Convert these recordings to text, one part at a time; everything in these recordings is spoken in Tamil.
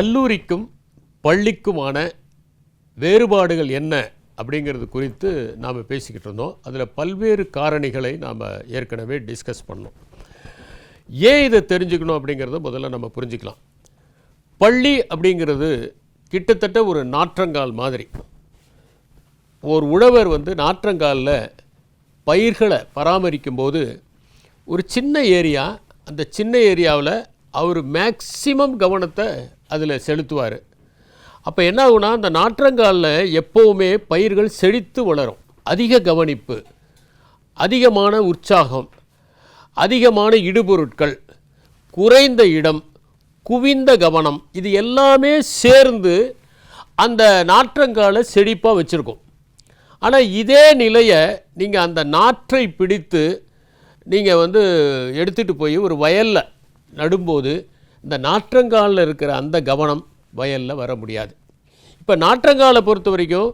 கல்லூரிக்கும் பள்ளிக்குமான வேறுபாடுகள் என்ன அப்படிங்கிறது குறித்து நாம் பேசிக்கிட்டு இருந்தோம். அதில் பல்வேறு காரணிகளை நாம் ஏற்கனவே டிஸ்கஸ் பண்ணோம். ஏன் இதை தெரிஞ்சுக்கணும் அப்படிங்கிறத முதல்ல நம்ம புரிஞ்சுக்கலாம். பள்ளி அப்படிங்கிறது கிட்டத்தட்ட ஒரு நாற்றங்கால் மாதிரி. ஒரு உழவர் வந்து நாற்றங்காலில் பயிர்களை பராமரிக்கும் போது ஒரு சின்ன ஏரியா அந்த சின்ன ஏரியாவில் அவர் மேக்சிமம் கவனத்தை அதில் செலுத்துவார். அப்போ என்ன ஆகுனா அந்த நாற்றங்காலில் எப்போவுமே பயிர்கள் செழித்து வளரும். அதிக கவனிப்பு அதிகமான உற்சாகம் அதிகமான இடுபொருட்கள் குறைந்த இடம் குவிந்த கவனம் இது எல்லாமே சேர்ந்து அந்த நாற்றங்காலை செழிப்பாக வச்சுருக்கோம். ஆனால் இதே நிலையை நீங்கள் அந்த நாற்றை பிடித்து நீங்கள் வந்து எடுத்துகிட்டு போய் ஒரு வயலில் நடும்போது இந்த நாற்றங்காலில் இருக்கிற அந்த கவனம் வயலில் வர முடியாது. இப்போ நாற்றங்காலை பொறுத்த வரைக்கும்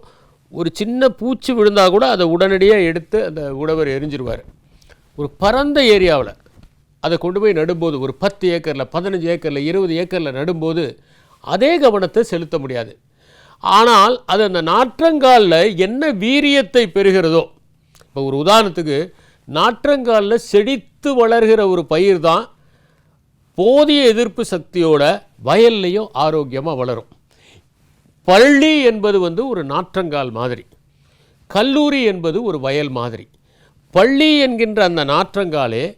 ஒரு சின்ன பூச்சி விழுந்தால் கூட அதை உடனடியாக எடுத்து அந்த உழவர் எரிஞ்சிருவார். ஒரு பரந்த ஏரியாவில் அதை கொண்டு போய் நடும்போது ஒரு பத்து ஏக்கரில் பதினஞ்சு ஏக்கரில் இருபது ஏக்கரில் நடும்போது அதே கவனத்தை செலுத்த முடியாது. ஆனால் அது அந்த நாற்றங்காலில் என்ன வீரியத்தை பெறுகிறதோ இப்போ ஒரு உதாரணத்துக்கு நாற்றங்காலில் செழித்து வளர்கிற ஒரு பயிர் தான் போதிய எதிர்ப்பு சக்தியோட வயல்லையும் ஆரோக்கியமாக வளரும். பள்ளி என்பது வந்து ஒரு நாற்றங்கால் மாதிரி. கல்லூரி என்பது ஒரு வயல் மாதிரி. பள்ளி என்கின்ற அந்த நாற்றங்காலே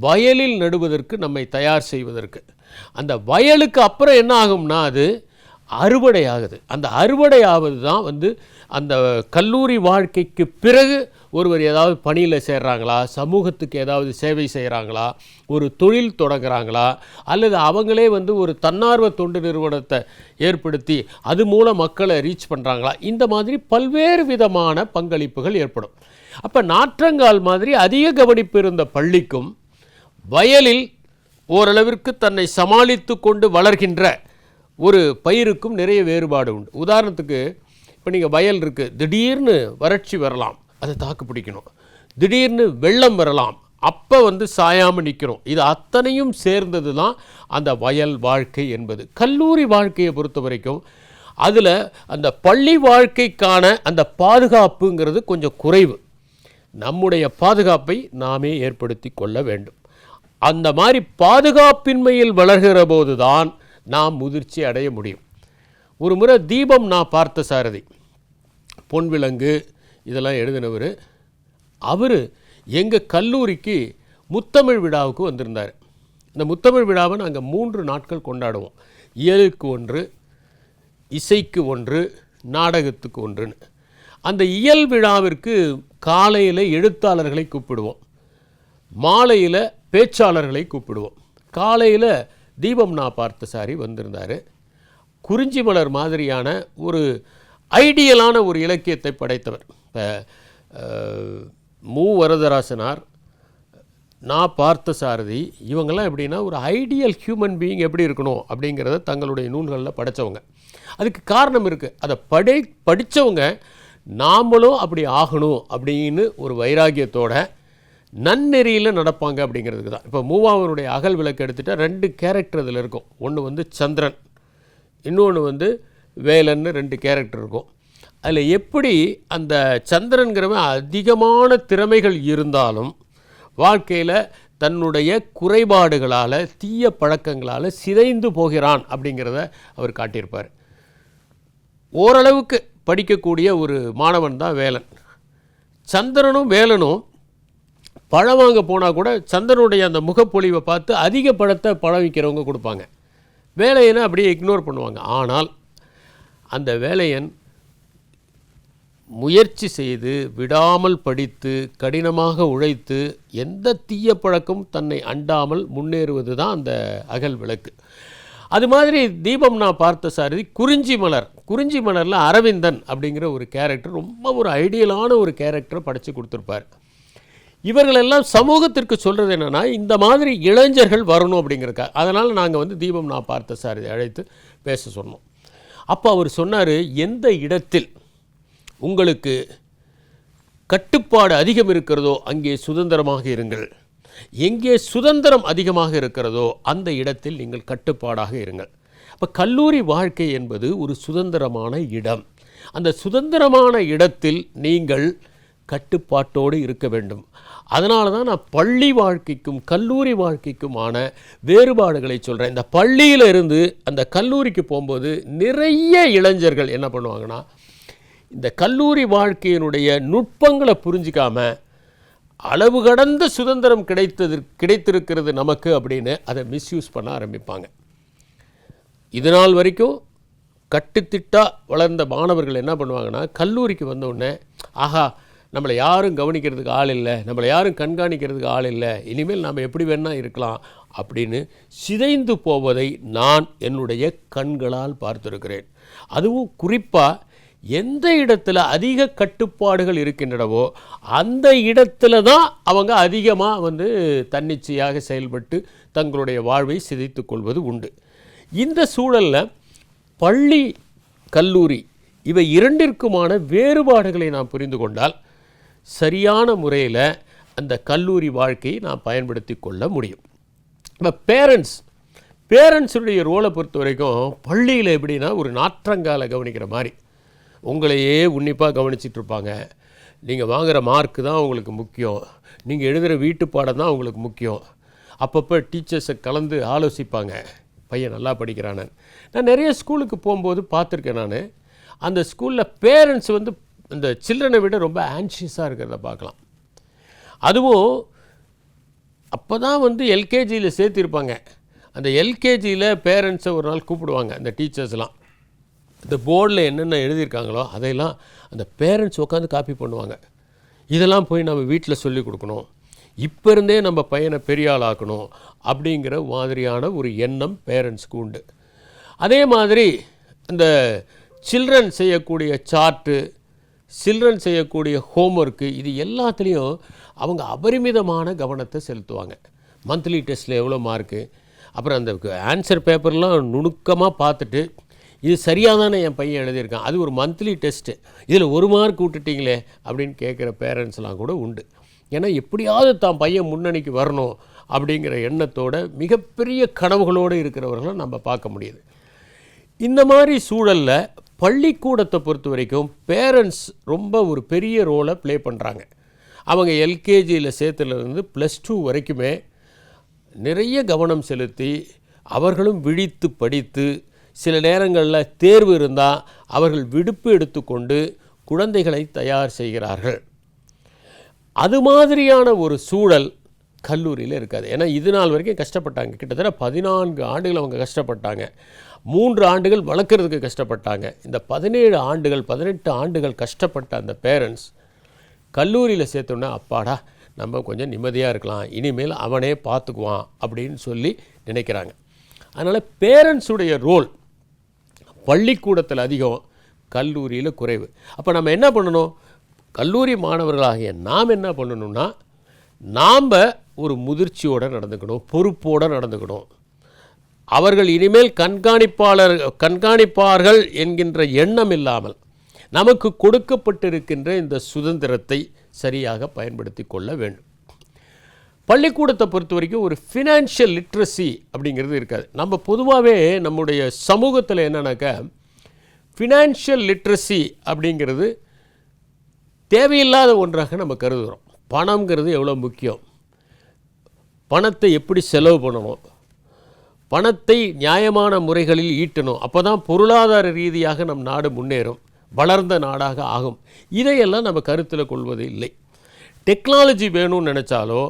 வயலில் நடுவதற்கு நம்மை தயார் செய்வதற்கு. அந்த வயலுக்கு அப்புறம் என்ன ஆகும்னா அது அறுவடை ஆகுது அந்த அறுவடை ஆவது தான் வந்து அந்த கல்லூரி வாழ்க்கைக்கு பிறகு ஒருவர் ஏதாவது பணியில் சேர்றாங்களா சமூகத்துக்கு ஏதாவது சேவை செய்கிறாங்களா ஒரு தொழில் தொடங்குறாங்களா அல்லது அவங்களே வந்து ஒரு தன்னார்வ தொண்டு நிறுவனத்தை ஏற்படுத்தி அது மூலம் மக்களை ரீச் பண்ணுறாங்களா இந்த மாதிரி பல்வேறு விதமான பங்களிப்புகள் ஏற்படும். அப்போ நாற்றங்கால் மாதிரி அதிக கவனிப்பு இருந்த பள்ளிக்கும் வயலில் ஓரளவிற்கு தன்னை சமாளித்து கொண்டு வளர்கின்ற ஒரு பயிருக்கும் நிறைய வேறுபாடு உண்டு. உதாரணத்துக்கு இப்போ நீங்கள் வயல் இருக்குது திடீர்னு வறட்சி வரலாம் அதை தாக்கு பிடிக்கணும். திடீர்னு வெள்ளம் வரலாம் அப்போ வந்து சாயாமல் நிற்கிறோம் இது அத்தனையும் சேர்ந்தது தான் அந்த வயல் வாழ்க்கை என்பது. கல்லூரி வாழ்க்கையை பொறுத்த வரைக்கும் அதில் அந்த பள்ளி வாழ்க்கைக்கான அந்த பாதுகாப்புங்கிறது கொஞ்சம் குறைவு. நம்முடைய பாதுகாப்பை நாமே ஏற்படுத்தி கொள்ள வேண்டும். அந்த மாதிரி பாதுகாப்பின்மையில் வளர்கிற போது தான் நாம் முதிர்ச்சி அடைய முடியும். ஒரு முறை தீபம் நான் பார்த்த சாரதி பொன்விலங்கு இதெல்லாம் எழுதினவர் அவர் எங்கள் கல்லூரிக்கு முத்தமிழ் விழாவுக்கு வந்திருந்தார். இந்த முத்தமிழ் விழாவை நாங்கள் மூன்று நாட்கள் கொண்டாடுவோம். இயலுக்கு ஒன்று இசைக்கு ஒன்று நாடகத்துக்கு ஒன்றுன்னு. அந்த இயல் விழாவிற்கு காலையில் எழுத்தாளர்களை கூப்பிடுவோம். மாலையில் பேச்சாளர்களை கூப்பிடுவோம். காலையில் தீபம் நான் பார்த்த சாரி வந்திருந்தார். குறிஞ்சி மலர் மாதிரியான ஒரு ஐடியலான ஒரு இலக்கியத்தை படைத்தவர். இப்போ மு. வரதராசனார் நான் பார்த்த சாரதி இவங்கெல்லாம் எப்படின்னா ஒரு ஐடியல் ஹியூமன் பீயிங் எப்படி இருக்கணும் அப்படிங்கிறத தங்களுடைய நூல்களில் படைத்தவங்க அதுக்கு காரணம் இருக்குது அதை படை படித்தவங்க நாமளும் அப்படி ஆகணும் அப்படின்னு ஒரு வைராகியத்தோட நன்னெறியில் நடப்பாங்க அப்படிங்கிறதுக்கு தான். இப்போ மூவாவனுடைய அகல் விளக்கு எடுத்துகிட்டா ரெண்டு கேரக்டர் இதில் இருக்கும். ஒன்று வந்து சந்திரன் இன்னொன்று வந்து வேலன்னு ரெண்டு கேரக்டர் இருக்கும். அதில் எப்படி அந்த சந்திரன்கிறவன் அதிகமான திறமைகள் இருந்தாலும் வாழ்க்கையில் தன்னுடைய குறைபாடுகளால் தீய பழக்கங்களால் சிதைந்து போகிறான் அப்படிங்கிறத அவர் காட்டியிருப்பார். ஓரளவுக்கு படிக்கக்கூடிய ஒரு மாணவன் தான் வேலன். சந்திரனும் வேலனும் பழம் வாங்க போனால் கூட சந்திரனுடைய அந்த முகப்பொழிவை பார்த்து அதிக பழத்தை பழம் விற்கிறவங்க கொடுப்பாங்க. வேலையனை அப்படியே இக்னோர் பண்ணுவாங்க. ஆனால் அந்த வேலையன் முயற்சி செய்து விடாமல் படித்து கடினமாக உழைத்து எந்த தீய பழக்கம் தன்னை அண்டாமல் முன்னேறுவது தான் அந்த அகல் விளக்கு. அது மாதிரி தீபம் நான் பார்த்த சாரதி குறிஞ்சி மலர். குறிஞ்சி மலரில் அரவிந்தன் அப்படிங்கிற ஒரு கேரக்டர் ரொம்ப ஒரு ஐடியலான ஒரு கேரக்டரை படித்து கொடுத்துருப்பார். இவர்களெல்லாம் சமூகத்திற்கு சொல்கிறது என்னென்னா இந்த மாதிரி இளைஞர்கள் வரணும் அப்படிங்கிறக்கா அதனால் நாங்கள் வந்து தீபம் நான் பார்த்த சாரதி அழைத்து பேச சொன்னோம். அப்போ அவர் சொன்னார் எந்த இடத்தில் உங்களுக்கு கட்டுப்பாடு அதிகம் இருக்கிறதோ அங்கே சுதந்திரமாக இருங்கள். எங்கே சுதந்திரம் அதிகமாக இருக்கிறதோ அந்த இடத்தில் நீங்கள் கட்டுப்பாடாக இருங்கள். அப்போ கல்லூரி வாழ்க்கை என்பது ஒரு சுதந்திரமான இடம். அந்த சுதந்திரமான இடத்தில் நீங்கள் கட்டுப்பாட்டோடு இருக்க வேண்டும். அதனால தான் நான் பள்ளி வாழ்க்கைக்கும் கல்லூரி வாழ்க்கைக்குமான வேறுபாடுகளை சொல்கிறேன் இந்த பள்ளியில் இருந்து அந்த கல்லூரிக்கு போகும்போது நிறைய இளைஞர்கள் என்ன பண்ணுவாங்கன்னா இந்த கல்லூரி வாழ்க்கையினுடைய நுட்பங்களை புரிஞ்சிக்காமல் அளவு கடந்த சுதந்திரம் கிடைத்தது கிடைத்திருக்கிறது நமக்கு அப்படின்னு அதை மிஸ்யூஸ் பண்ண ஆரம்பிப்பாங்க. இது நாள் வரைக்கும் கட்டுத்திட்டாக வளர்ந்த மாணவர்கள் என்ன பண்ணுவாங்கன்னா கல்லூரிக்கு வந்த உடனே ஆஹா நம்மளை யாரும் கவனிக்கிறதுக்கு ஆள் இல்லை நம்மளை யாரும் கண்காணிக்கிறதுக்கு ஆள் இல்லை இனிமேல் நாம் எப்படி வேணால் இருக்கலாம் அப்படின்னு சிதைந்து போவதை நான் என்னுடைய கண்களால் பார்த்திருக்கிறேன். அதுவும் குறிப்பாக எந்த இடத்துல அதிக கட்டுப்பாடுகள் இருக்கின்றனவோ அந்த இடத்துல தான் அவங்க அதிகமாக வந்து தன்னிச்சையாக செயல்பட்டு தங்களுடைய வாழ்வை சிதைத்து கொள்வது உண்டு. இந்த சூழலில் பள்ளி கல்லூரி இவை இரண்டிற்குமான வேறுபாடுகளை நாம் புரிந்து கொண்டால் சரியான முறையில் அந்த கல்லூரி வாழ்க்கையை நான் பயன்படுத்தி கொள்ள முடியும். இப்போ பேரண்ட்ஸ் பேரண்ட்ஸுடைய ரோலை பொறுத்த வரைக்கும் பள்ளியில் எப்படின்னா ஒரு நாற்றங்கால கவனிக்கிற மாதிரி. உங்களையே உன்னிப்பாக கவனிச்சிட்டு இருப்பாங்க. நீங்கள் வாங்குகிற மார்க்கு தான் உங்களுக்கு முக்கியம். நீங்கள் எழுதுகிற வீட்டு பாடம் தான் உங்களுக்கு முக்கியம். அப்பப்போ டீச்சர்ஸை கலந்து ஆலோசிப்பாங்க. பையன் நல்லா படிக்கிறானு நான் நிறைய ஸ்கூலுக்கு போகும்போது பார்த்துருக்கேன் நான். அந்த ஸ்கூலில் பேரண்ட்ஸ் வந்து இந்த சில்ட்ரனை விட ரொம்ப ஆன்ஷியஸாக இருக்கிறத பார்க்கலாம். அதுவும் அப்போ தான் வந்து எல்கேஜியில் சேர்த்திருப்பாங்க. அந்த எல்கேஜியில் பேரண்ட்ஸை ஒரு நாள் கூப்பிடுவாங்க அந்த டீச்சர்ஸ்லாம் இந்த போர்டில் என்னென்ன எழுதியிருக்காங்களோ அதையெல்லாம் அந்த பேரண்ட்ஸ் உட்காந்து காப்பி பண்ணுவாங்க. இதெல்லாம் போய் நம்ம வீட்டில் சொல்லி கொடுக்கணும். இப்போ இருந்தே நம்ம பையனை பெரிய ஆளாக்கணும் அப்படிங்கிற மாதிரியான ஒரு எண்ணம் பேரண்ட்ஸ்க்கு உண்டு. அதே மாதிரி இந்த சில்ட்ரன் செய்யக்கூடிய சார்ட்டு சில்ட்ரன் செய்யக்கூடிய ஹோம்ஒர்க்கு இது எல்லாத்துலேயும் அவங்க அபரிமிதமான கவனத்தை செலுத்துவாங்க. மந்த்லி டெஸ்ட்டில் எவ்வளோ மார்க்கு அப்புறம் அந்த ஆன்சர் பேப்பர்லாம் நுணுக்கமாக பார்த்துட்டு இது சரியாக தானே என் பையன் எழுதியிருக்கான் அது ஒரு மந்த்லி டெஸ்ட்டு இதில் ஒரு மார்க் விட்டுட்டிங்களே அப்படின்னு கேட்குற பேரண்ட்ஸ்லாம் கூட உண்டு. ஏன்னா எப்படியாவது தான் பையன் முன்னணிக்கு வரணும் அப்படிங்கிற எண்ணத்தோட மிகப்பெரிய கனவுகளோடு இருக்கிறவர்களை நம்ம பார்க்க முடியுது. இந்த மாதிரி சூழலில் பள்ளிக்கூடத்தை பொறுத்த வரைக்கும் பேரண்ட்ஸ் ரொம்ப ஒரு பெரிய ரோலை ப்ளே பண்ணுறாங்க அவங்க எல்கேஜியில் சேர்த்துலேருந்து ப்ளஸ் டூ வரைக்குமே நிறைய கவனம் செலுத்தி அவர்களும் விழித்து படித்து சில நேரங்களில் தேர்வு இருந்தால் அவர்கள் விடுப்பு எடுத்துக்கொண்டு குழந்தைகளை தயார் செய்கிறார்கள். அது மாதிரியான ஒரு சூழல் கல்லூரியில் இருக்காது. ஏன்னா இது நாள் வரைக்கும் கஷ்டப்பட்டாங்க. கிட்டத்தட்ட பதினான்கு ஆண்டுகள் அவங்க கஷ்டப்பட்டாங்க. மூன்று ஆண்டுகள் வளர்க்குறதுக்கு கஷ்டப்பட்டாங்க. இந்த பதினேழு ஆண்டுகள் பதினெட்டு ஆண்டுகள் கஷ்டப்பட்ட அந்த பேரண்ட்ஸ் கல்லூரியில் சேர்த்தோன்னே அப்பாடா நம்ம கொஞ்சம் நிம்மதியாக இருக்கலாம். இனிமேல் அவனே பார்த்துக்குவான் அப்படின்னு சொல்லி நினைக்கிறாங்க. அதனால் பேரண்ட்ஸுடைய ரோல் பள்ளிக்கூடத்தில் அதிகம் கல்லூரியில் குறைவு. அப்போ நம்ம என்ன பண்ணணும்? கல்லூரி மாணவர்களாகிய நாம் என்ன பண்ணணும்னா நாம் ஒரு முதிர்ச்சியோடு நடந்துக்கணும் பொறுப்போடு நடந்துக்கணும். அவர்கள் இனிமேல் கண்காணிப்பாளர் கண்காணிப்பார்கள் என்கின்ற எண்ணம் இல்லாமல் நமக்கு கொடுக்கப்பட்டிருக்கின்ற இந்த சுதந்திரத்தை சரியாக பயன்படுத்தி கொள்ள வேண்டும். பள்ளிக்கூடத்தை பொறுத்த வரைக்கும் ஒரு ஃபினான்ஷியல் லிட்ரஸி அப்படிங்கிறது இருக்காது. நம்ம பொதுவாகவே நம்முடைய சமூகத்தில் என்னன்னாக்கா ஃபினான்ஷியல் லிட்ரஸி அப்படிங்கிறது தேவையில்லாத ஒன்றாக நம்ம கருதுகிறோம் பணம்ங்கிறது எவ்வளோ முக்கியம்? பணத்தை எப்படி செலவு பண்ணணும்? பணத்தை நியாயமான முறைகளில் ஈட்டணும். அப்போ தான் பொருளாதார ரீதியாக நம் நாடு முன்னேறும். வளர்ந்த நாடாக ஆகும். இதையெல்லாம் நம்ம கருத்தில் கொள்வது இல்லை டெக்னாலஜி வேணும்னு நினச்சாலோ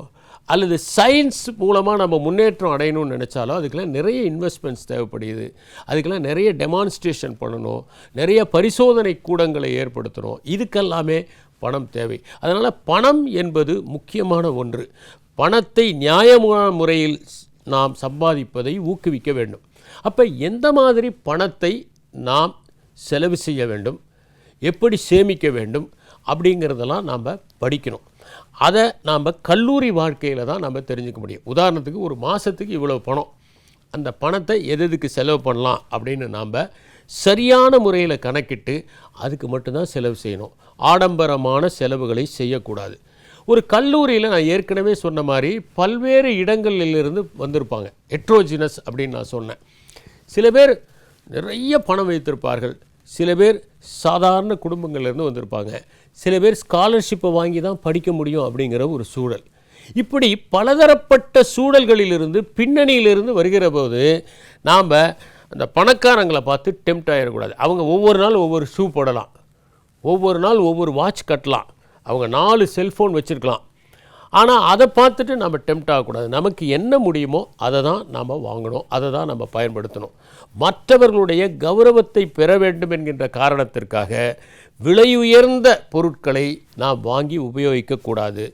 அல்லது சயின்ஸ் மூலமாக நம்ம முன்னேற்றம் அடையணும்னு நினச்சாலோ அதுக்கெல்லாம் நிறைய இன்வெஸ்ட்மெண்ட்ஸ் தேவைப்படுது அதுக்கெல்லாம் நிறைய டெமான்ஸ்ட்ரேஷன் பண்ணணும். நிறைய பரிசோதனை கூடங்களை ஏற்படுத்தணும். இதுக்கெல்லாமே பணம் தேவை. அதனால் பணம் என்பது முக்கியமான ஒன்று. பணத்தை நியாயமான முறையில் நாம் சம்பாதிப்பதை ஊக்குவிக்க வேண்டும். அப்போ எந்த மாதிரி பணத்தை நாம் செலவு செய்ய வேண்டும்? எப்படி சேமிக்க வேண்டும்? அப்படிங்கிறதெல்லாம் நாம் படிக்கணும். அதை நாம் கல்லூரி வாழ்க்கையில் தான் நம்ம தெரிஞ்சுக்க முடியும். உதாரணத்துக்கு ஒரு மாதத்துக்கு இவ்வளோ பணம். அந்த பணத்தை எது எதுக்கு செலவு பண்ணலாம் அப்படின்னு நாம் சரியான முறையில் கணக்கிட்டு அதுக்கு மட்டும்தான் செலவு செய்யணும். ஆடம்பரமான செலவுகளை செய்யக்கூடாது. ஒரு கல்லூரியில் நான் ஏற்கனவே சொன்ன மாதிரி பல்வேறு இடங்களிலிருந்து வந்திருப்பாங்க. ஹெட்ரோஜினஸ் அப்படின்னு நான் சொன்னேன். சில பேர் நிறைய பணம் வைத்திருப்பார்கள். சில பேர் சாதாரண குடும்பங்கள்லேருந்து வந்திருப்பாங்க. சில பேர் ஸ்காலர்ஷிப்பை வாங்கி தான் படிக்க முடியும் அப்படிங்கிற ஒரு சூழல். இப்படி பலதரப்பட்ட சூழல்களிலிருந்து பின்னணியிலிருந்து வருகிற போது நாம் அந்த பணக்காரங்களை பார்த்து டெம்ட் ஆகிடக்கூடாது அவங்க ஒவ்வொரு நாள் ஒவ்வொரு ஷூ போடலாம். ஒவ்வொரு நாள் ஒவ்வொரு வாட்ச் கட்டலாம். அவங்க நாலு செல்ஃபோன் வச்சுருக்கலாம். ஆனால் அதை பார்த்துட்டு நம்ம டெம்ட் ஆகக்கூடாது. நமக்கு என்ன முடியுமோ அதை தான் நாம் வாங்கணும். அதை தான் நம்ம பயன்படுத்தணும். மற்றவர்களுடைய கௌரவத்தை பெற வேண்டும் என்கின்ற காரணத்திற்காக விலை உயர்ந்த பொருட்களை நாம் வாங்கி உபயோகிக்கக்கூடாது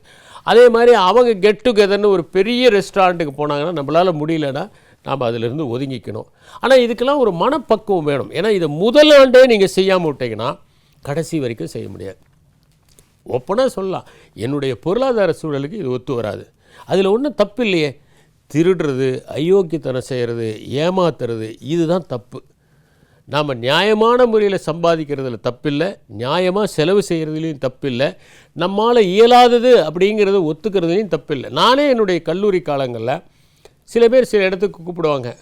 அதே மாதிரி அவங்க கெட் டுகெதர்னு ஒரு பெரிய ரெஸ்டாரண்ட்டுக்கு போனாங்கன்னா நம்மளால் முடியலன்னா நாம் அதிலிருந்து ஒதுங்கிக்கணும். ஆனால் இதுக்கெல்லாம் ஒரு மனப்பக்குவம் வேணும். ஏன்னா இதை முதல் ஆண்டே நீங்கள் செய்யாமல் விட்டீங்கன்னா கடைசி வரைக்கும் செய்ய முடியாது. ஒப்பனாக சொல்லலாம். என்னுடைய பொருளாதார சூழலுக்கு இது ஒத்து வராது. அதில் ஒன்றும் தப்பு இல்லையே. திருடுறது அயோக்கியத்தனம் செய்கிறது ஏமாத்துறது இதுதான் தப்பு. நாம் நியாயமான முறையில் சம்பாதிக்கிறதுல தப்பில்லை. நியாயமாக செலவு செய்கிறதுலையும் தப்பில்லை. நம்மால் இயலாதது அப்படிங்கிறத ஒத்துக்கிறதுலையும் தப்பில்லை. நானே என்னுடைய கல்லூரி காலங்களில் சில பேர் சில இடத்துக்கு கூப்பிடுவாங்க.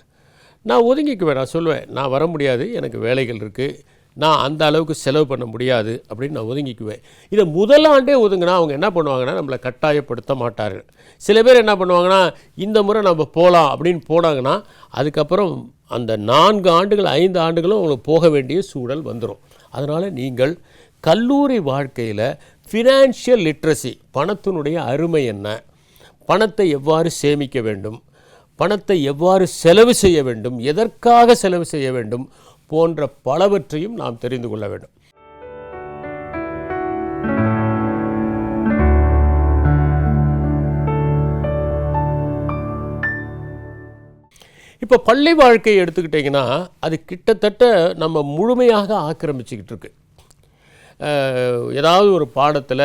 நான் ஒதுங்கிக்குவேன் நான் சொல்லுவேன் நான் வர முடியாது எனக்கு வேலைகள் இருக்குது நான் அந்த அளவுக்கு செலவு பண்ண முடியாது அப்படின்னு நான் ஒதுங்கிக்குவேன். இதை முதல் ஆண்டே ஒதுங்கினா அவங்க என்ன பண்ணுவாங்கன்னா நம்மளை கட்டாயப்படுத்த மாட்டார்கள். சில பேர் என்ன பண்ணுவாங்கன்னா இந்த முறை நம்ம போகலாம் அப்படின்னு போனாங்கன்னா அதுக்கப்புறம் அந்த நான்கு ஆண்டுகள் ஐந்து ஆண்டுகளும் அவங்களுக்கு போக வேண்டிய சூழல் வந்துடும் அதனால் நீங்கள் கல்லூரி வாழ்க்கையில் ஃபினான்ஷியல் லிட்ரஸி பணத்தினுடைய அருமை என்ன? பணத்தை எவ்வாறு சேமிக்க வேண்டும்? பணத்தை எவ்வாறு செலவு செய்ய வேண்டும்? எதற்காக செலவு செய்ய வேண்டும்? போன்ற பலவற்றையும் நாம் தெரிந்து கொள்ள வேண்டும். இப்போ பள்ளி வாழ்க்கையை எடுத்துக்கிட்டிங்கன்னா அது கிட்டத்தட்ட நம்ம முழுமையாக ஆக்கிரமிச்சுக்கிட்டு இருக்கு. ஏதாவது ஒரு பாடத்தில்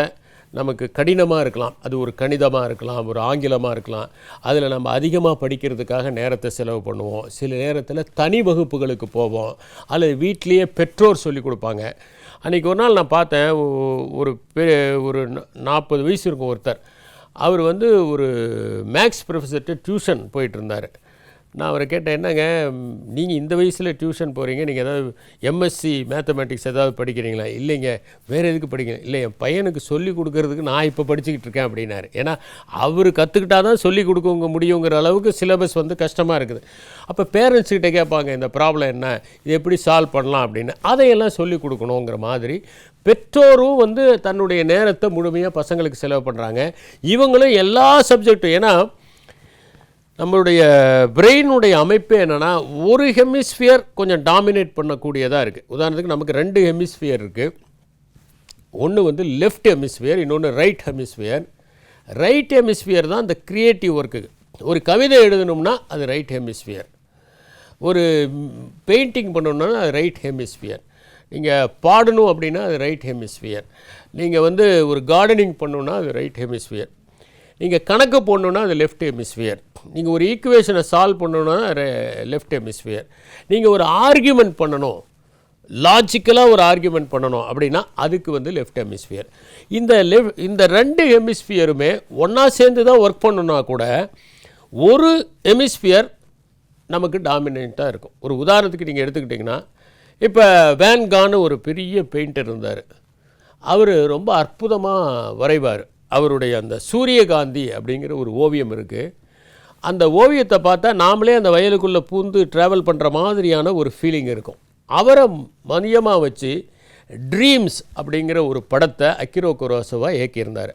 நமக்கு கடினமாக இருக்கலாம். அது ஒரு கணிதமாக இருக்கலாம் ஒரு ஆங்கிலமாக இருக்கலாம். அதில் நம்ம அதிகமாக படிக்கிறதுக்காக நேரத்தை செலவு பண்ணுவோம். சில நேரத்தில் தனி வகுப்புகளுக்கு போவோம். அல்லது வீட்லேயே பெற்றோர் சொல்லி கொடுப்பாங்க. அன்றைக்கி ஒரு நாள் நான் பார்த்தேன் ஒரு பெ ஒரு நாற்பது வயசு இருக்கும் ஒருத்தர். அவர் வந்து ஒரு மேக்ஸ் ப்ரொஃபஸர்கிட்ட டியூஷன் போயிட்டு இருந்தார். நான் அவரை கேட்டேன் என்னங்க நீங்கள் இந்த வயசில் டியூஷன் போகிறீங்க நீங்கள் ஏதாவது எம்எஸ்சி மேத்தமேட்டிக்ஸ் ஏதாவது படிக்கிறீங்களா? இல்லைங்க வேறு எதுக்கு படிக்கிறீங்க? இல்லை என் பையனுக்கு சொல்லி கொடுக்கறதுக்கு நான் இப்போ படிச்சுக்கிட்டு இருக்கேன் அப்படின்னாரு. ஏன்னா அவர் கற்றுக்கிட்டா தான் சொல்லி கொடுக்கவங்க முடியுங்கிற அளவுக்கு சிலபஸ் வந்து கஷ்டமாக இருக்குது. அப்போ பேரண்ட்ஸ்கிட்ட கேட்பாங்க இந்த ப்ராப்ளம் என்ன? இது எப்படி சால்வ் பண்ணலாம்? அப்படின்னு. அதையெல்லாம் சொல்லி கொடுக்கணுங்கிற மாதிரி பெற்றோரும் வந்து தன்னுடைய நேரத்தை முழுமையாக பசங்களுக்கு செலவு பண்ணுறாங்க இவங்களும் எல்லா சப்ஜெக்டும் ஏன்னா நம்மளுடைய பிரெயினுடைய அமைப்பு என்னென்னா ஒரு ஹெமிஸ்பியர் கொஞ்சம் டாமினேட் பண்ணக்கூடியதாக இருக்குது உதாரணத்துக்கு நமக்கு ரெண்டு ஹெமிஸ்பியர் இருக்குது ஒன்று வந்து லெஃப்ட் ஹெமிஸ்பியர் இன்னொன்று ரைட் ஹெமிஸ்பியர் ரைட் ஹெமிஸ்பியர் தான் இந்த க்ரியேட்டிவ் ஒர்க்குக்கு ஒரு கவிதை எழுதணும்னா அது ரைட் ஹெமிஸ்பியர் ஒரு பெயிண்டிங் பண்ணணும்னா அது ரைட் ஹெமிஸ்பியர் நீங்கள் பாடணும் அப்படின்னா அது ரைட் ஹெமிஸ்பியர் நீங்கள் வந்து ஒரு கார்டனிங் பண்ணணுன்னா அது ரைட் ஹெமிஸ்பியர் நீங்கள் கணக்கு போடணுன்னா அது லெஃப்ட் ஹெமிஸ்பியர் நீங்கள் ஒரு ஈக்குவேஷனை சால்வ் பண்ணணுன்னா லெஃப்ட் ஹெமிஸ்பியர் நீங்கள் ஒரு ஆர்கியூமெண்ட் பண்ணணும். லாஜிக்கலாக ஒரு ஆர்கியூமெண்ட் பண்ணணும் அப்படின்னா அதுக்கு வந்து லெஃப்ட் எமிஸ்ஃபியர் இந்த லெஃப் இந்த ரெண்டு ஹெமிஸ்பியருமே ஒன்றா சேர்ந்து தான் ஒர்க் பண்ணணுன்னா கூட ஒரு எமிஸ்ஃபியர் நமக்கு டாமினேட்டாக இருக்கும். ஒரு உதாரணத்துக்கு நீங்கள் எடுத்துக்கிட்டிங்கன்னா இப்போ வேன்கான்னு ஒரு பெரிய பெயிண்டர் இருந்தார். அவர் ரொம்ப அற்புதமாக வரைவார். அவருடைய அந்த சூரியகாந்தி அப்படிங்கிற ஒரு ஓவியம் இருக்குது அந்த ஓவியத்தை பார்த்தா நாமளே அந்த வயலுக்குள்ளே பூந்து ட்ராவல் பண்ணுற மாதிரியான ஒரு ஃபீலிங் இருக்கும். அவரை மதியமாக வச்சு ட்ரீம்ஸ் அப்படிங்கிற ஒரு படத்தை அக்கிரோ குரோசவா இயக்கியிருந்தார்.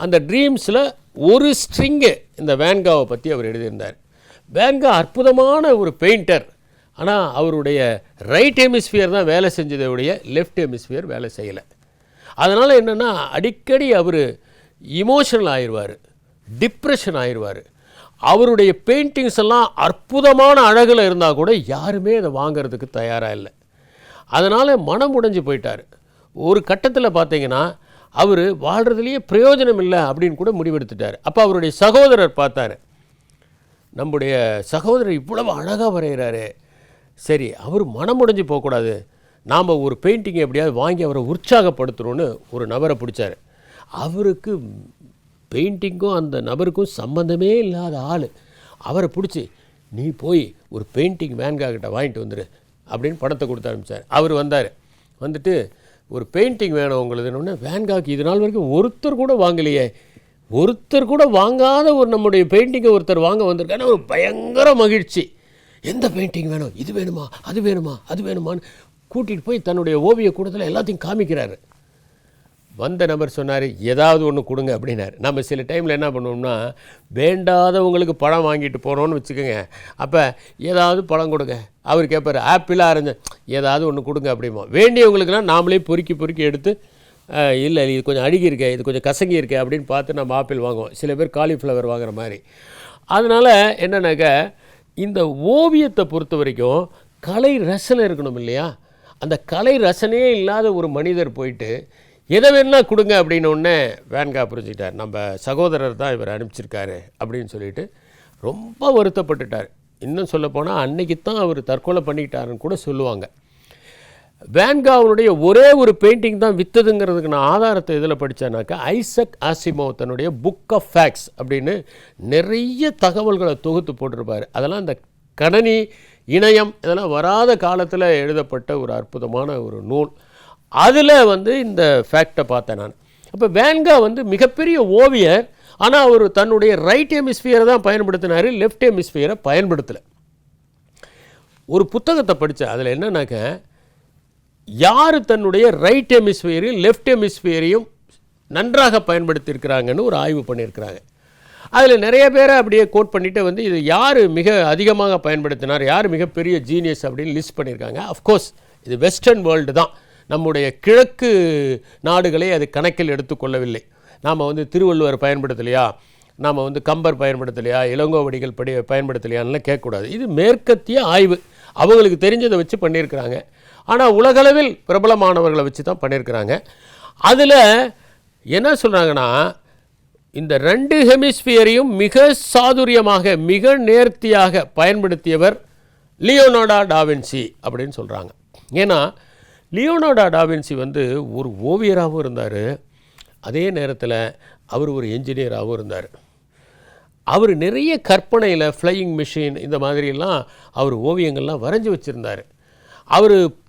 அந்த ட்ரீம்ஸில் ஒரு ஸ்ட்ரிங்கு இந்த வேன்காவை பற்றி அவர் எழுதியிருந்தார். வேன்கா அற்புதமான ஒரு பெயிண்டர் ஆனால் அவருடைய ரைட் ஹெமிஸ்பியர் தான் வேலை செஞ்சதை உடைய லெஃப்ட் ஹெமிஸ்பியர் வேலை செய்யலை. அதனால் என்னென்னா அடிக்கடி அவர் இமோஷனல் ஆயிடுவார் டிப்ரெஷன் ஆயிடுவார் அவருடைய பெயிண்டிங்ஸ் எல்லாம் அற்புதமான அழகில் இருந்தால் கூட யாருமே அதை வாங்குறதுக்கு தயாராக இல்லை. அதனால் மனம் உடைஞ்சு போயிட்டார். ஒரு கட்டத்தில் பார்த்தீங்கன்னா அவர் வாழ்கிறதுலையே பிரயோஜனம் இல்லை அப்படின்னு கூட முடிவெடுத்துட்டார். அப்போ அவருடைய சகோதரர் பார்த்தாரு. நம்முடைய சகோதரர் இவ்வளவு அழகாக வரைகிறாரு சரி அவர் மனம் உடைஞ்சு போகக்கூடாது. நாம் ஒரு பெயிண்டிங் எப்படியாவது வாங்கி அவரை உற்சாகப்படுத்தணும்னு ஒரு நபரை பிடிச்சாரு. அவருக்கு பெயிண்டிங்கும் அந்த நபருக்கும் சம்மந்தமே இல்லாத ஆள். அவரை பிடிச்சி நீ போய் ஒரு பெயிண்டிங் வேன்காகிட்ட வாங்கிட்டு வந்துடு அப்படின்னு படத்தை கொடுத்து ஆரம்பித்தார் அவர் வந்தார். வந்துட்டு ஒரு பெயிண்டிங் வேணும் உங்களுதுன்னு வேன்காக்கு இது நாள் வரைக்கும் ஒருத்தர் கூட வாங்கலையே. ஒருத்தர் கூட வாங்காத ஒரு நம்முடைய பெயிண்டிங்கை ஒருத்தர் வாங்க வந்திருக்காரு ஒரு பயங்கர மகிழ்ச்சி. எந்த பெயிண்டிங் வேணும்? இது வேணுமா? அது வேணுமா? அது வேணுமான்னு கூட்டிகிட்டு போய் தன்னுடைய ஓவிய கூடத்தில் எல்லாத்தையும் காமிக்கிறாரு. வந்த நபர் சொன்னார் ஏதாவது ஒன்று கொடுங்க அப்படின்னாரு. நம்ம சில டைமில் என்ன பண்ணுவோம்னா வேண்டாதவங்களுக்கு பழம் வாங்கிட்டு போகிறோன்னு வச்சுக்கோங்க. அப்போ ஏதாவது பழம் கொடுங்க. அவர் கேட்பார் ஆப்பிளாக இருந்த ஏதாவது ஒன்று கொடுங்க அப்படிமா வேண்டியவங்களுக்குலாம் நாமளே பொறுக்கி பொறுக்கி எடுத்து இல்லை இது கொஞ்சம் அழுகி இருக்கே இது கொஞ்சம் கசங்கி இருக்கே அப்படின்னு பார்த்து நம்ம ஆப்பிள் வாங்குவோம். சில பேர் காலிஃப்ளவர் வாங்குற மாதிரி. அதனால் என்னென்னாக்கா இந்த ஓவியத்தை பொறுத்த வரைக்கும் கலை ரசனை இருக்கணும் இல்லையா? அந்த கலை ரசனையே இல்லாத ஒரு மனிதர் போயிட்டு எதை வேணால் கொடுங்க அப்படின்னு வேன்கா புரிஞ்சுக்கிட்டார். நம்ம சகோதரர் தான் இவர் அனுப்பிச்சிருக்காரு அப்படின்னு சொல்லிட்டு ரொம்ப வருத்தப்பட்டுட்டார். இன்னும் சொல்லப்போனால் அன்னைக்கு தான் அவர் தற்கொலை பண்ணிக்கிட்டாருன்னு கூட சொல்லுவாங்க. வேன்காவனுடைய ஒரே ஒரு பெயிண்டிங் தான் வித்ததுங்கிறதுக்கு நான் ஆதாரத்தை இதில் படித்தேனாக்கா ஐசக் ஆசிமோ தன்னுடைய புக் ஆஃப் ஃபேக்ஸ் அப்படின்னு நிறைய தகவல்களை தொகுத்து போட்டிருப்பார். அதெல்லாம் இந்த கணனி இணையம் இதெல்லாம் வராத காலத்தில் எழுதப்பட்ட ஒரு அற்புதமான ஒரு நூல். அதில் வந்து இந்த ஃபேக்டை பார்த்தேன் நான். அப்போ வேன்கா வந்து மிகப்பெரிய ஓவியர் ஆனால் அவர் தன்னுடைய ரைட் ஹெமிஸ்பியரை தான் பயன்படுத்தினார் லெஃப்ட் ஹெமிஸ்பியரை பயன்படுத்தலை. ஒரு புத்தகத்தை படித்தேன் அதில் என்னன்னாக்க யார் தன்னுடைய ரைட் ஹெமிஸ்பியரையும் லெஃப்ட் ஹெமிஸ்பியரையும் நன்றாக பயன்படுத்தியிருக்கிறாங்கன்னு ஒரு ஆய்வு பண்ணியிருக்கிறாங்க. அதில் நிறைய பேரை அப்படியே கோட் பண்ணிவிட்டு வந்து இது யார் மிக அதிகமாக பயன்படுத்தினார் யார் மிகப்பெரிய ஜீனியஸ் அப்படின்னு லிஸ்ட் பண்ணியிருக்காங்க. அஃப்கோர்ஸ் இது வெஸ்டர்ன் வேர்ல்டு தான். நம்முடைய கிழக்கு நாடுகளை அது கணக்கில் எடுத்துக்கொள்ளவில்லை. நாம் வந்து திருவள்ளுவர் பயன்படுத்தலையா? நாம் வந்து கம்பர் பயன்படுத்தலையா? இளங்கோவடிகள் படி பயன்படுத்தலையான்லாம் கேட்கக்கூடாது. இது மேற்கத்திய ஆய்வு. அவங்களுக்கு தெரிஞ்சதை வச்சு பண்ணியிருக்கிறாங்க. ஆனால் உலகளவில் பிரபலமானவர்களை வச்சு தான் பண்ணியிருக்கிறாங்க. அதில் என்ன சொல்கிறாங்கன்னா இந்த ரெண்டு ஹெமிஸ்பியரையும் மிக சாதுரியமாக மிக நேர்த்தியாக பயன்படுத்தியவர் லியோனோடா டாவின்சி அப்படின்னு சொல்கிறாங்க ஏன்னா லியோனார்டா டாவின்சி வந்து ஒரு ஓவியராகவும் இருந்தார். அதே நேரத்தில் அவர் ஒரு என்ஜினியராகவும் இருந்தார். அவர் நிறைய கற்பனையில் ஃப்ளையிங் மிஷின் இந்த மாதிரிலாம் அவர் ஓவியங்கள்லாம் வரைஞ்சி வச்சுருந்தார். அவர்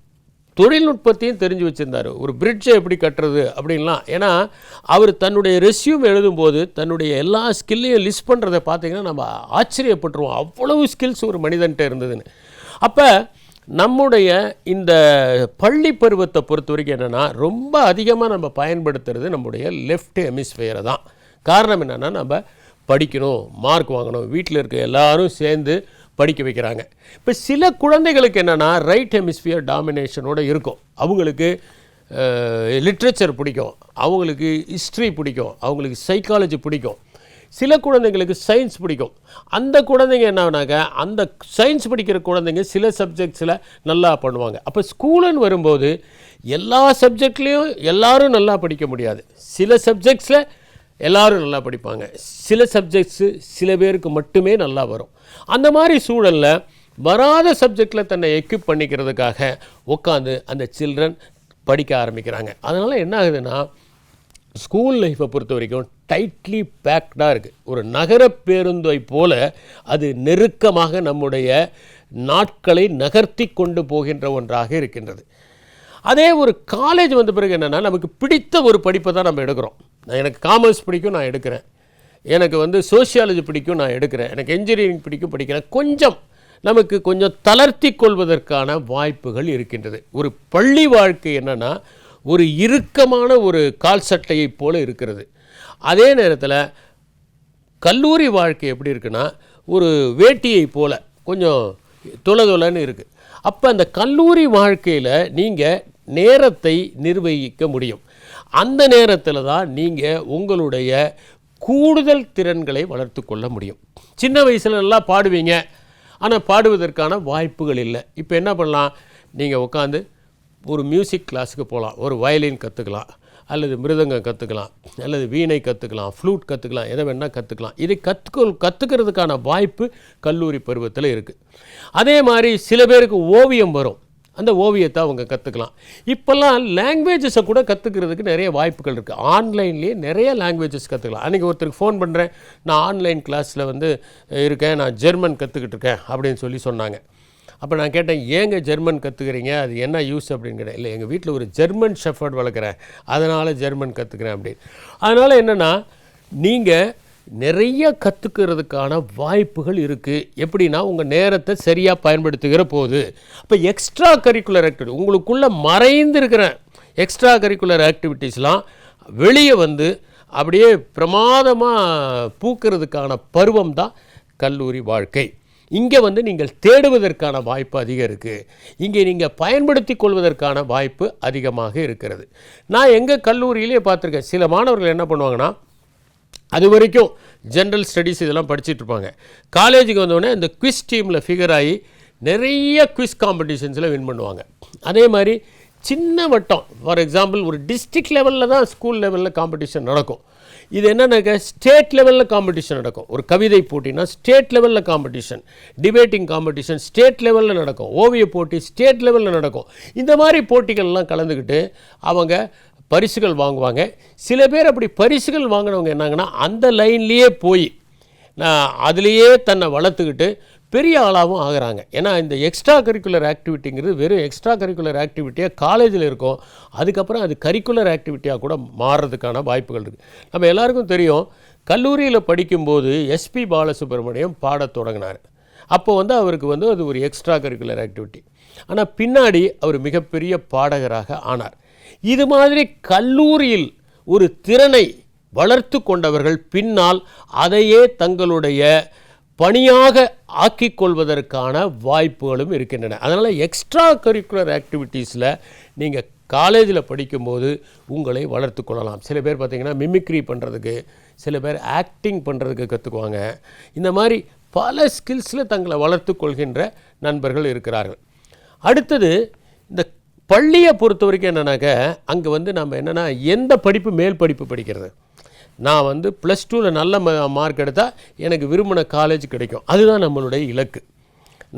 தொழில்நுட்பத்தையும் தெரிஞ்சு வச்சுருந்தார். ஒரு பிரிட்ஜை எப்படி கட்டுறது அப்படின்லாம். ஏன்னா அவர் தன்னுடைய ரெஸ்யூம் எழுதும்போது தன்னுடைய எல்லா ஸ்கில்லையும் லிஸ்ட் பண்ணுறதை பார்த்தீங்கன்னா நம்ம ஆச்சரியப்பட்டுருவோம். அவ்வளவு ஸ்கில்ஸ் ஒரு மனிதன்கிட்ட இருந்ததுன்னு. அப்போ நம்முடைய இந்த பள்ளி பருவத்தை பொறுத்த வரைக்கும் என்னென்னா ரொம்ப அதிகமாக நம்ம பயன்படுத்துறது நம்முடைய லெஃப்ட் ஹெமிஸ்ஃபியரை தான். காரணம் என்னென்னா நம்ம படிக்கணும் மார்க் வாங்கணும். வீட்டில் இருக்க எல்லாரும் சேர்ந்து படிக்க வைக்கிறாங்க. இப்போ சில குழந்தைகளுக்கு என்னென்னா ரைட் ஹெமிஸ்ஃபியர் டாமினேஷனோட இருக்கும். அவங்களுக்கு லிட்ரேச்சர் பிடிக்கும். அவங்களுக்கு ஹிஸ்ட்ரி பிடிக்கும். அவங்களுக்கு சைக்காலஜி பிடிக்கும். சில குழந்தைங்களுக்கு சயின்ஸ் பிடிக்கும். அந்த குழந்தைங்க என்னன்னாக்க அந்த சயின்ஸ் படிக்கிற குழந்தைங்க சில சப்ஜெக்ட்ஸில் நல்லா பண்ணுவாங்க. அப்போ ஸ்கூலுன்னு வரும்போது எல்லா சப்ஜெக்ட்லேயும் எல்லோரும் நல்லா படிக்க முடியாது. சில சப்ஜெக்ட்ஸில் எல்லோரும் நல்லா படிப்பாங்க. சில சப்ஜெக்ட்ஸு சில பேருக்கு மட்டுமே நல்லா வரும். அந்த மாதிரி சூழலில் வராத சப்ஜெக்டில் தன்னை எக்யூப் பண்ணிக்கிறதுக்காக உட்காந்து அந்த சில்ட்ரன் படிக்க ஆரம்பிக்கிறாங்க. அதனால் என்ன ஆகுதுன்னா ஸ்கூல் லைஃப்பை பொறுத்த வரைக்கும் டைட்லி பேக்டாக இருக்குது ஒரு நகர பேருந்தை போல அது நெருக்கமாக நம்முடைய நாட்களை நகர்த்தி கொண்டு போகின்ற ஒன்றாக இருக்கின்றது. அதே ஒரு காலேஜ் வந்த பிறகு என்னென்னா நமக்கு பிடித்த ஒரு படிப்பை தான் நம்ம எடுக்கிறோம். நான் எனக்கு காமர்ஸ் பிடிக்கும் நான் எடுக்கிறேன். எனக்கு வந்து சோசியாலஜி பிடிக்கும் நான் எடுக்கிறேன். எனக்கு என்ஜினியரிங் பிடிக்கும் படிக்கிறேன். கொஞ்சம் நமக்கு கொஞ்சம் தளர்த்தி கொள்வதற்கான வாய்ப்புகள் இருக்கின்றது. ஒரு பள்ளி வாழ்க்கை என்னென்னா ஒரு இறுக்கமான ஒரு கால் சட்டையைப் போல இருக்கிறது. அதே நேரத்தில் கல்லூரி வாழ்க்கை எப்படி இருக்குன்னா ஒரு வேட்டியை போல் கொஞ்சம் தொலைதொலைன்னு இருக்குது அப்போ அந்த கல்லூரி வாழ்க்கையில் நீங்கள் நேரத்தை நிர்வகிக்க முடியும். அந்த நேரத்தில் தான் நீங்கள் உங்களுடைய கூடுதல் திறன்களை வளர்த்து கொள்ள முடியும். சின்ன வயசுல நல்லா பாடுவீங்க. ஆனால் பாடுவதற்கான வாய்ப்புகள் இல்லை. இப்போ என்ன பண்ணலாம்? நீங்கள் உட்காந்து ஒரு மியூசிக் கிளாஸுக்கு போகலாம். ஒரு வயலின் கற்றுக்கலாம் அல்லது மிருதங்கம் கற்றுக்கலாம் அல்லது வீணை கற்றுக்கலாம் ஃப்ளூட் கற்றுக்கலாம் எதை வேணால் கற்றுக்கலாம் இதை கற்றுக்க கற்றுக்கிறதுக்கான வாய்ப்பு கல்லூரி பருவத்தில் இருக்குது அதே மாதிரி சில பேருக்கு ஓவியம் வரும். அந்த ஓவியத்தை அவங்க கற்றுக்கலாம் இப்போல்லாம் லாங்குவேஜஸை கூட கற்றுக்கிறதுக்கு நிறைய வாய்ப்புகள் இருக்குது ஆன்லைன்லேயே நிறைய லாங்குவேஜஸ் கற்றுக்கலாம் அன்றைக்கி ஒருத்தருக்கு ஃபோன் பண்ணுறேன் நான் ஆன்லைன் கிளாஸில் வந்து இருக்கேன். நான் ஜெர்மன் கற்றுக்கிட்டு இருக்கேன் அப்படின்னு சொல்லி சொன்னாங்க. அப்போ நான் கேட்டேன் ஏங்க ஜெர்மன் கற்றுக்கிறீங்க அது என்ன யூஸ் அப்படின்னு கேட்டேன். இல்லை எங்கள் வீட்டில் ஒரு ஜெர்மன் ஷெஃபர்ட் வளர்க்குறேன். அதனால் ஜெர்மன் கற்றுக்கிறேன் அப்படின்னு. அதனால் என்னென்னா நீங்கள் நிறைய கற்றுக்கிறதுக்கான வாய்ப்புகள் இருக்குது எப்படின்னா உங்கள் நேரத்தை சரியாக பயன்படுத்துகிற போது. அப்போ எக்ஸ்ட்ரா கரிக்குலர் ஆக்டிவிட்டி உங்களுக்குள்ளே மறைந்திருக்கிற எக்ஸ்ட்ரா கரிக்குலர் ஆக்டிவிட்டீஸ்லாம் வெளியே வந்து அப்படியே பிரமாதமாக பூக்கிறதுக்கான பருவம் தான் கல்லூரி வாழ்க்கை. இங்கே வந்து நீங்கள் தேடுவதற்கான வாய்ப்பு அதிகம் இருக்குது இங்கே நீங்கள் பயன்படுத்தி கொள்வதற்கான வாய்ப்பு அதிகமாக இருக்கிறது. நான் எங்கள் கல்லூரியிலே பார்த்துருக்கேன். சில மாணவர்கள் என்ன பண்ணுவாங்கன்னா அது வரைக்கும் ஜென்ரல் ஸ்டடீஸ் இதெல்லாம் படிச்சுட்டு இருப்பாங்க. காலேஜுக்கு வந்தோடனே இந்த குவிஸ் டீமில் ஃபிகர் ஆகி நிறைய குவிஸ் காம்படிஷன்ஸில் வின் பண்ணுவாங்க. அதே மாதிரி சின்ன வட்டம் ஃபார் எக்ஸாம்பிள் ஒரு டிஸ்ட்ரிக்ட் லெவலில் தான் ஸ்கூல் லெவலில் காம்படிஷன் நடக்கும். இது என்னென்னாக்க ஸ்டேட் லெவலில் காம்படிஷன் நடக்கும். ஒரு கவிதை போட்டினா ஸ்டேட் லெவலில் காம்படிஷன் டிபேட்டிங் காம்படிஷன் ஸ்டேட் லெவலில் நடக்கும். ஓவிய போட்டி ஸ்டேட் லெவலில் நடக்கும். இந்த மாதிரி போட்டிகள்லாம் கலந்துக்கிட்டு அவங்க பரிசுகள் வாங்குவாங்க. சில பேர் அப்படி பரிசுகள் வாங்கினவங்க என்னங்கன்னா அந்த லைன்லேயே போய் நான் அதுலேயே தன்னை வளர்த்துக்கிட்டு பெரிய ஆளாகவும் ஆகிறாங்க. ஏன்னா இந்த எக்ஸ்ட்ரா கரிக்குலர் ஆக்டிவிட்டிங்கிறது வெறும் எக்ஸ்ட்ரா கரிக்குலர் ஆக்டிவிட்டியாக காலேஜில் இருக்கும். அதுக்கப்புறம் அது கரிக்குலர் ஆக்டிவிட்டியாக கூட மாறுறதுக்கான வாய்ப்புகள் இருக்குது நம்ம எல்லாருக்கும் தெரியும் கல்லூரியில் படிக்கும்போது எஸ்பி பாலசுப்ரமணியம் பாடத் தொடங்கினார். அப்போ வந்து அவருக்கு வந்து அது ஒரு எக்ஸ்ட்ரா கரிக்குலர் ஆக்டிவிட்டி ஆனால் பின்னாடி அவர் மிகப்பெரிய பாடகராக ஆனார். இது மாதிரி கல்லூரியில் ஒரு திறனை வளர்த்து கொண்டவர்கள் பின்னால் அதையே தங்களுடைய பணியாக ஆக்கிக் கொள்வதற்கான வாய்ப்புகளும் இருக்கின்றன. அதனால் எக்ஸ்ட்ரா கரிக்குலர் ஆக்டிவிட்டீஸில் நீங்கள் காலேஜில் படிக்கும்போது உங்களை வளர்த்து கொள்ளலாம். சில பேர் பார்த்திங்கன்னா மிமிக்ரி பண்ணுறதுக்கு சில பேர் ஆக்டிங் பண்ணுறதுக்கு கற்றுக்குவாங்க இந்த மாதிரி பல ஸ்கில்ஸில் தங்களை வளர்த்து கொள்கின்ற நண்பர்கள் இருக்கிறார்கள். அடுத்தது இந்த பள்ளியை பொறுத்த வரைக்கும் என்னென்னாக்க அங்கே வந்து நம்ம என்னென்னா எந்த படிப்பு மேல் படிப்பு படிக்கிறது? நான் வந்து ப்ளஸ் டூவில் நல்ல மார்க் எடுத்தால் எனக்கு விரும்பின காலேஜ் கிடைக்கும். அதுதான் நம்மளுடைய இலக்கு.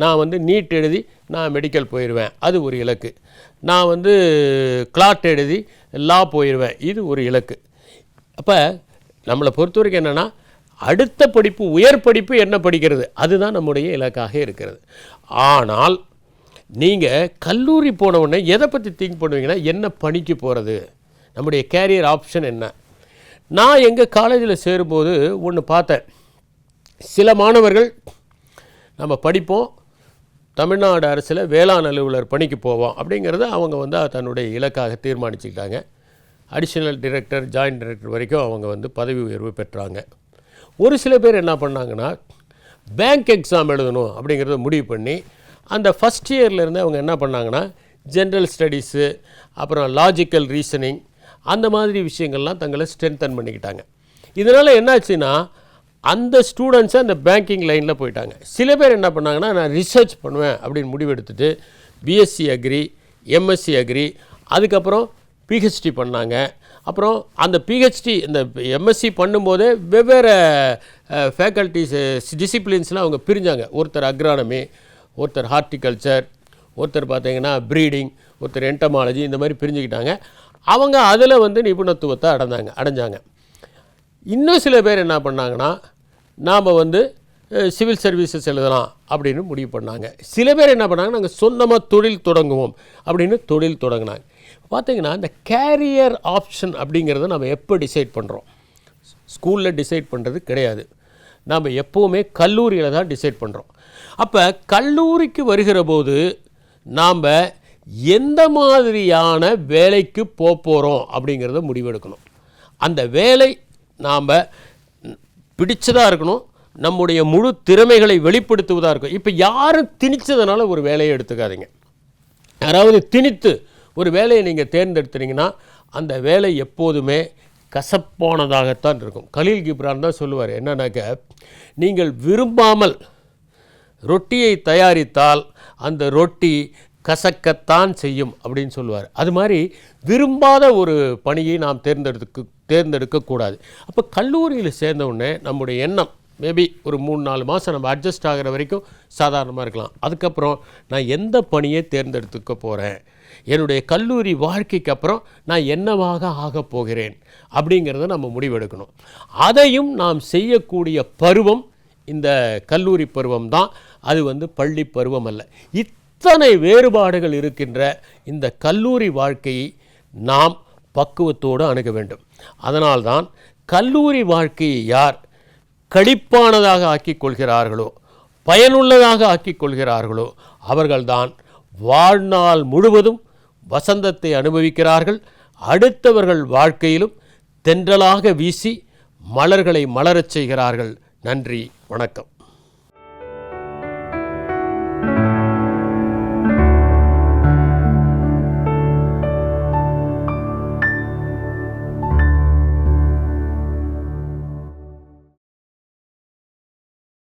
நான் வந்து நீட் எழுதி நான் மெடிக்கல் போயிடுவேன் அது ஒரு இலக்கு. நான் வந்து கிளாட் எழுதி லா போயிடுவேன் இது ஒரு இலக்கு. அப்போ நம்மளை பொறுத்த வரைக்கும் என்னென்னா அடுத்த படிப்பு உயர் படிப்பு என்ன படிக்கிறது? அதுதான் நம்முடைய இலக்காக இருக்கிறது. ஆனால் நீங்கள் கல்லூரி போனவுடனே எதை பற்றி திங்க் பண்ணுவீங்கன்னா என்ன பணிக்கு போகிறது நம்முடைய கேரியர் ஆப்ஷன் என்ன? நான் எங்கள் காலேஜில் சேரும்போது ஒன்று பார்த்தேன். சில மாணவர்கள் நம்ம படிப்போம். தமிழ்நாடு அரசில் வேளாண் அலுவலர் பணிக்கு போவோம். அப்படிங்கிறத அவங்க வந்து தன்னுடைய இலக்காக தீர்மானிச்சுக்கிட்டாங்க. அடிஷனல் டிரெக்டர் ஜாயின்ட் டிரெக்டர் வரைக்கும் அவங்க வந்து பதவி உயர்வு பெற்றாங்க. ஒரு சில பேர் என்ன பண்ணாங்கன்னா பேங்க் எக்ஸாம் எழுதணும் அப்படிங்கிறத முடிவு பண்ணி அந்த ஃபஸ்ட் இயர்லேருந்து அவங்க என்ன பண்ணாங்கன்னா ஜென்ரல் ஸ்டடீஸு அப்புறம் லாஜிக்கல் ரீசனிங் அந்த மாதிரி விஷயங்கள்லாம் தங்களை ஸ்ட்ரென்தன் பண்ணிக்கிட்டாங்க. இதனால் என்னாச்சுன்னா அந்த ஸ்டூடெண்ட்ஸை அந்த பேங்கிங் லைனில் போயிட்டாங்க. சில பேர் என்ன பண்ணாங்கன்னா நான் ரிசர்ச் பண்ணுவேன் அப்படின்னு முடிவெடுத்துட்டு B Sc agri M Sc agri அதுக்கப்புறம் பிஹெச்டி பண்ணாங்க. அப்புறம் அந்த பிஹெச்டி இந்த எம்எஸ்சி பண்ணும்போதே வெவ்வேறு ஃபேக்கல்ட்டிஸ் டிசிப்ளின்ஸ்லாம் அவங்க பிரிஞ்சாங்க. ஒருத்தர் அக்ரானமி ஒருத்தர் ஹார்டிகல்ச்சர் ஒருத்தர் பார்த்தீங்கன்னா ப்ரீடிங் ஒருத்தர் என்டமாலஜி இந்த மாதிரி பிரிஞ்சுக்கிட்டாங்க. அவங்க அதில் வந்து நிபுணத்துவத்தை அடைந்தாங்க அடைஞ்சாங்க. இன்னும் சில பேர் என்ன பண்ணாங்கன்னா நாம் வந்து சிவில் சர்வீசஸ் எழுதலாம் அப்படின்னு முடிவு பண்ணாங்க. சில பேர் என்ன பண்ணாங்க நாங்கள் சொந்தமாக தொழில் தொடங்குவோம் அப்படின்னு தொழில் தொடங்கினாங்க. பார்த்தீங்கன்னா இந்த கேரியர் ஆப்ஷன் அப்படிங்கிறத நம்ம எப்போ டிசைட் பண்ணுறோம் ஸ்கூலில் டிசைட் பண்ணுறது கிடையாது. நாம் எப்போவுமே கல்லூரியில் தான் டிசைட் பண்ணுறோம் அப்போ கல்லூரிக்கு வருகிற போது நாம் எந்த மாதிரியான வேலைக்கு போக போகிறோம் அப்படிங்கிறத முடிவெடுக்கணும். அந்த வேலை நாம் பிடிச்சதாக இருக்கணும். நம்முடைய முழு திறமைகளை வெளிப்படுத்துவதாக இருக்கும் இப்போ யாரும் திணிச்சதுனால ஒரு வேலையை எடுத்துக்காதீங்க. யாராவது திணித்து ஒரு வேலையை நீங்கள் தேர்ந்தெடுத்துனீங்கன்னா அந்த வேலை எப்போதுமே கசப்பானதாகத்தான் இருக்கும். கலீல் கிப்ரான் தான் சொல்லுவார். என்னன்னாக்க நீங்கள் விரும்பாமல் ரொட்டியை தயாரித்தால் அந்த ரொட்டி கசக்கத்தான் செய்யும் அப்படின்னு சொல்லுவார். அது மாதிரி விரும்பாத ஒரு பணியை நாம் தேர்ந்தெடுக்க தேர்ந்தெடுக்கக்கூடாது அப்போ கல்லூரியில் சேர்ந்த உடனே நம்முடைய எண்ணம் மேபி ஒரு மூணு நாலு மாதம் நம்ம அட்ஜஸ்ட் ஆகிற வரைக்கும் சாதாரணமாக இருக்கலாம். அதுக்கப்புறம் நான் எந்த பணியை தேர்ந்தெடுத்துக்க போகிறேன் என்னுடைய கல்லூரி வாழ்க்கைக்கு அப்புறம் நான் என்னவாக ஆகப் போகிறேன்? அப்படிங்கிறத நம்ம முடிவெடுக்கணும். அதையும் நாம் செய்யக்கூடிய பருவம் இந்த கல்லூரி பருவம் தான். அது வந்து பள்ளி பருவம் அல்ல. இத்தனை வேறுபாடுகள் இருக்கின்ற இந்த கல்லூரி வாழ்க்கையை நாம் பக்குவத்தோடு அணுக வேண்டும். அதனால்தான் கல்லூரி வாழ்க்கையை யார் கழிப்பானதாக ஆக்கிக் கொள்கிறார்களோ பயனுள்ளதாக ஆக்கிக் கொள்கிறார்களோ அவர்கள்தான் வாழ்நாள் முழுவதும் வசந்தத்தை அனுபவிக்கிறார்கள். அடுத்தவர்கள் வாழ்க்கையிலும் தென்றலாக வீசி மலர்களை மலரச் செய்கிறார்கள். நன்றி வணக்கம்.